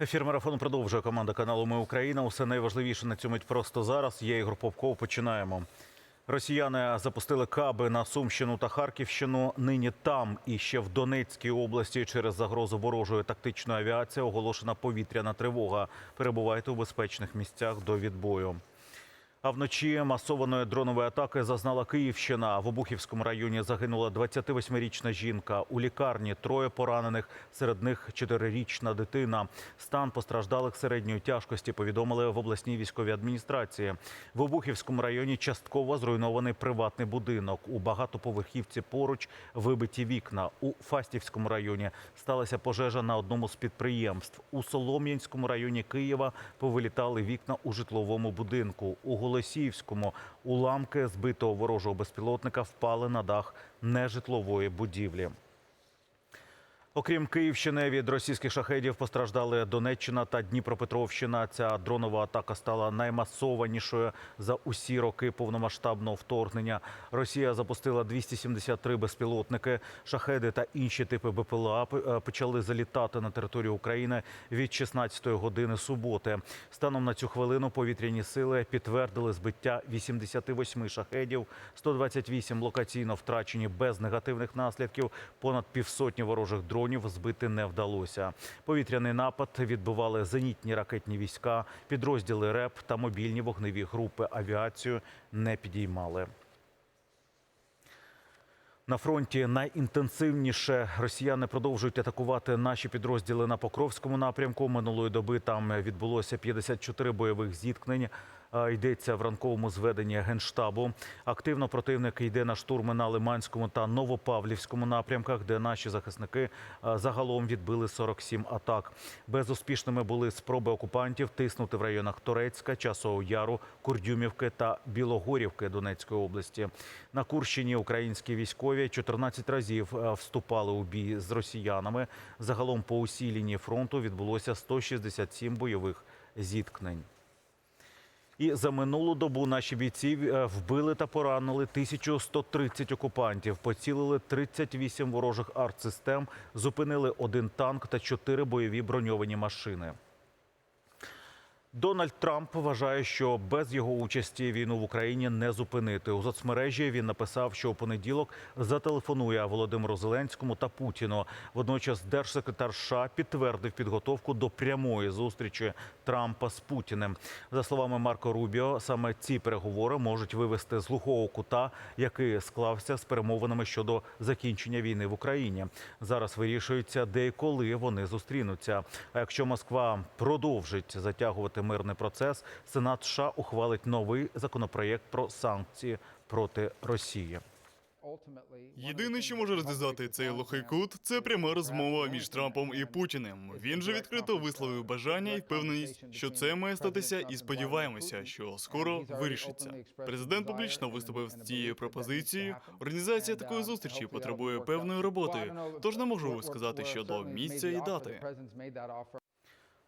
Ефір марафону продовжує команда каналу Ми Україна. Усе найважливіше на мить просто зараз. Я Ігор Попков. Починаємо. Росіяни запустили каби на Сумщину та Харківщину. Нині там і ще в Донецькій області через загрозу ворожої тактичної авіації оголошена повітряна тривога. Перебувайте у безпечних місцях до відбою. А вночі масованої дронової атаки зазнала Київщина. В Обухівському районі загинула 28-річна жінка. У лікарні троє поранених, серед них чотирирічна дитина. Стан постраждалих середньої тяжкості повідомили в обласній військовій адміністрації. В Обухівському районі частково зруйнований приватний будинок. У багатоповерхівці поруч вибиті вікна. У Фастівському районі сталася пожежа на одному з підприємств. У Солом'янському районі Києва повилітали вікна у житловому будинку. У Голосіївському уламки збитого ворожого безпілотника впали на дах нежитлової будівлі. Окрім Київщини, від російських шахедів постраждали Донеччина та Дніпропетровщина. Ця дронова атака стала наймасованішою за усі роки повномасштабного вторгнення. Росія запустила 273 безпілотники. Шахеди та інші типи БПЛА е, почали залітати на територію України від 16 години суботи. Станом на цю хвилину повітряні сили підтвердили збиття 88 шахедів, 128 локаційно втрачені без негативних наслідків. Понад півсотні ворожих дронів збити не вдалося. Повітряний напад відбивали зенітні ракетні війська, підрозділи РЕП та мобільні вогневі групи. Авіацію не підіймали. На фронті найінтенсивніше росіяни продовжують атакувати наші підрозділи на Покровському напрямку. Минулої доби там відбулося 54 бойових зіткнень. Йдеться в ранковому зведенні генштабу. Активно противник йде на штурми на Лиманському та Новопавлівському напрямках, де наші захисники загалом відбили 47 атак. Безуспішними були спроби окупантів тиснути в районах Торецька, Часового Яру, Курдюмівки та Білогорівки Донецької області. На Курщині українські військові 14 разів вступали у бій з росіянами. Загалом по усій лінії фронту відбулося 167 бойових зіткнень. І за минулу добу наші бійці е, вбили та поранили 1130 окупантів, поцілили 38 ворожих артсистем, зупинили один танк та чотири бойові броньовані машини. Дональд Трамп вважає, що без його участі війну в Україні не зупинити. У соцмережі він написав, що у понеділок зателефонує Володимиру Зеленському та Путіну. Водночас держсекретар США підтвердив підготовку до прямої зустрічі Трампа з Путіним. За словами Марко Рубіо, саме ці переговори можуть вивести з глухого кута, який склався з перемовинами щодо закінчення війни в Україні. Зараз вирішується, де і коли вони зустрінуться. А якщо Москва продовжить затягувати мирний процес, Сенат США ухвалить новий законопроєкт про санкції проти Росії. Єдине, що може розв'язати цей лохий кут, це пряма розмова між Трампом і Путіним. Він же відкрито висловив бажання і впевненість, що це має статися, і сподіваємося, що скоро вирішиться. Президент публічно виступив з цією пропозицією. Організація такої зустрічі потребує певної роботи, тож не можу сказати щодо місця і дати.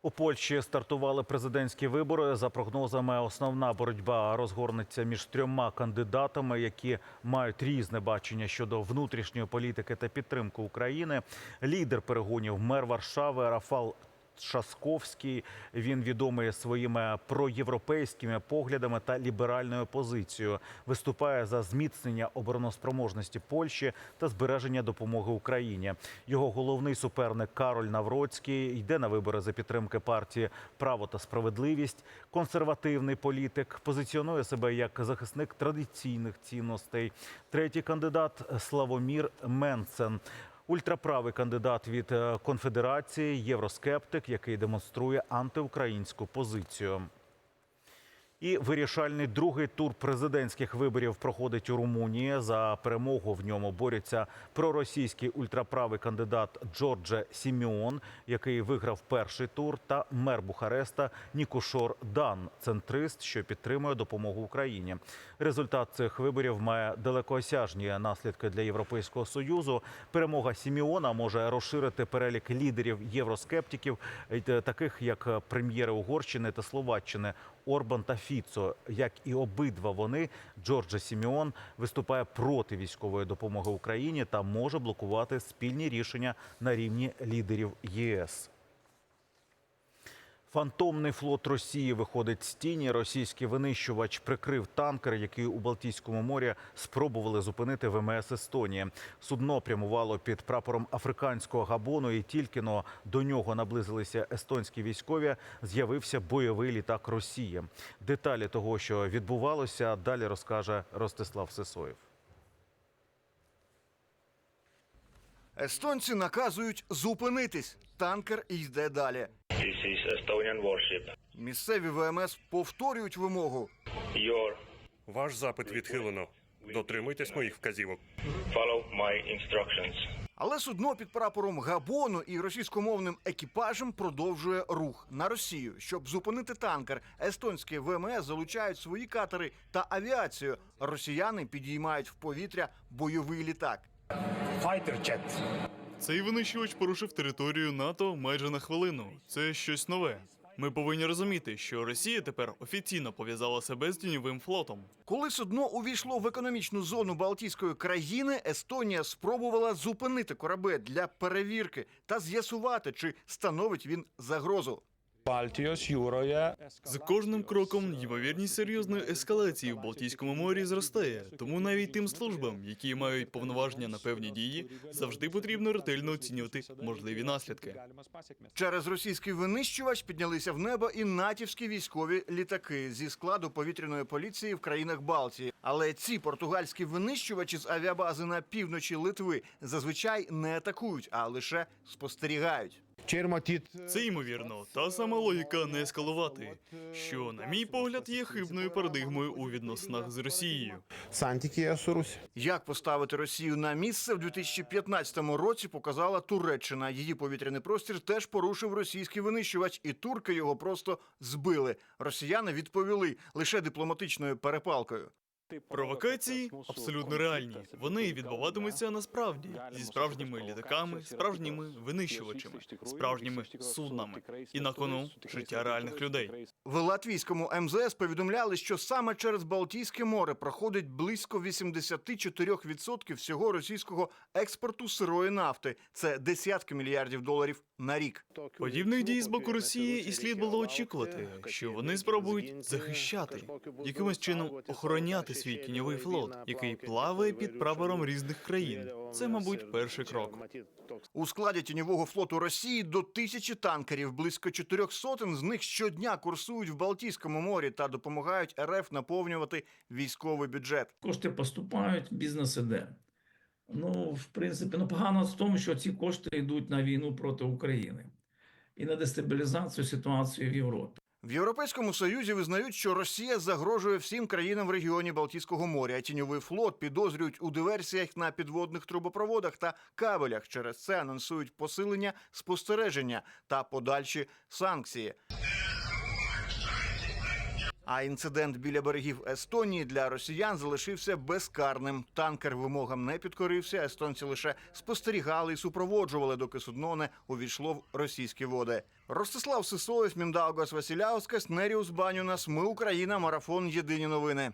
У Польщі стартували президентські вибори. За прогнозами, основна боротьба розгорнеться між трьома кандидатами, які мають різне бачення щодо внутрішньої політики та підтримки України. Лідер перегонів мер Варшави Рафал. Шасковський він відомий своїми проєвропейськими поглядами та ліберальною позицією. Виступає за зміцнення обороноспроможності Польщі та збереження допомоги Україні. Його головний суперник Кароль Навроцький йде на вибори за підтримки партії Право та справедливість. Консервативний політик позиціонує себе як захисник традиційних цінностей. Третій кандидат Славомір Менцен. Ультраправий кандидат від е, конфедерації, євроскептик, який демонструє антиукраїнську позицію. І вирішальний другий тур президентських виборів проходить у Румунії. За перемогу в ньому борються проросійський ультраправий кандидат Джордже Сіміон, який виграв перший тур, та мер Бухареста Нікушор Дан, центрист, що підтримує допомогу Україні. Результат цих виборів має далекоосяжні наслідки для Європейського союзу. Перемога Сіміона може розширити перелік лідерів євроскептиків, е, таких як прем'єри Угорщини та Словаччини. Орбан та Фіцо, як і обидва вони, Джорджа Сіміон виступає проти військової допомоги Україні та може блокувати спільні рішення на рівні лідерів ЄС. Фантомний флот Росії виходить з тіні. Російський винищувач прикрив танкер, який у Балтійському морі спробували зупинити ВМС Естонії. Судно прямувало під прапором африканського габону, і тільки но до нього наблизилися естонські військові. З'явився бойовий літак Росії. Деталі того, що відбувалося, далі розкаже Ростислав Сисоєв. Естонці наказують зупинитись. Танкер йде далі. This is Estonian warship. Місцеві ВМС повторюють вимогу. Your Ваш запит відхилено. Дотримуйтесь моїх вказівок. follow my instructions. Але судно під прапором Габону і російськомовним екіпажем продовжує рух на Росію. Щоб зупинити танкер, естонські ВМС залучають свої катери та авіацію. Росіяни підіймають в повітря бойовий літак. Цей винищувач порушив територію НАТО майже на хвилину. Це щось нове. Ми повинні розуміти, що Росія тепер офіційно пов'язала себе з тіньовим флотом. Коли судно увійшло в економічну зону Балтійської країни, Естонія спробувала зупинити корабель для перевірки та з'ясувати, чи становить він загрозу. Baltijos jūroje З кожним кроком ймовірність серйозної ескалації в Балтійському морі зростає. Тому навіть тим службам, які мають повноваження на певні дії, завжди потрібно ретельно оцінювати можливі наслідки. Через російський винищувач піднялися в небо і натівські військові літаки зі складу повітряної поліції в країнах Балтії. Але ці португальські винищувачі з авіабази на півночі Литви зазвичай не атакують, а лише спостерігають. Це ймовірно та сама логіка не ескалувати, що, на мій погляд, є хибною парадигмою у відносинах з Росією. Як поставити Росію на місце в 2015 році показала Туреччина. Її повітряний простір теж порушив російський винищувач, і турки його просто збили. Росіяни відповіли лише дипломатичною перепалкою. Провокації абсолютно реальні. Вони відбуватимуться насправді зі справжніми літаками, справжніми винищувачами, справжніми суднами і на кону життя реальних людей. В латвійському МЗС повідомляли, що саме через Балтійське море проходить близько 84% всього російського експорту сирої нафти. Це десятки мільярдів доларів на рік. Подібних дій з боку Росії і слід було очікувати, що вони спробують захищати якимось чином охороняти свій тіньовий флот, який плаває під прапором різних країн. Це, мабуть, перший крок. У складі тіньового флоту Росії до тисячі танкерів, близько чотирьох сотень з них щодня курсують в Балтійському морі та допомагають РФ наповнювати військовий бюджет. Кошти поступають, бізнес іде. Ну, в принципі, ну погано в тому, що ці кошти йдуть на війну проти України і на дестабілізацію ситуації в Європі. В Європейському Союзі визнають, що Росія загрожує всім країнам в регіоні Балтійського моря. А тіньовий флот підозрюють у диверсіях на підводних трубопроводах та кабелях. Через це анонсують посилення спостереження та подальші санкції. А інцидент біля берегів Естонії для росіян залишився безкарним. Танкер вимогам не підкорився. Естонці лише спостерігали і супроводжували, доки судно не увійшло в російські води. Ростислав Сисоєв, Міндаугас Василяускас, Неріус Банюнас. Ми Україна. Марафон. Єдині новини.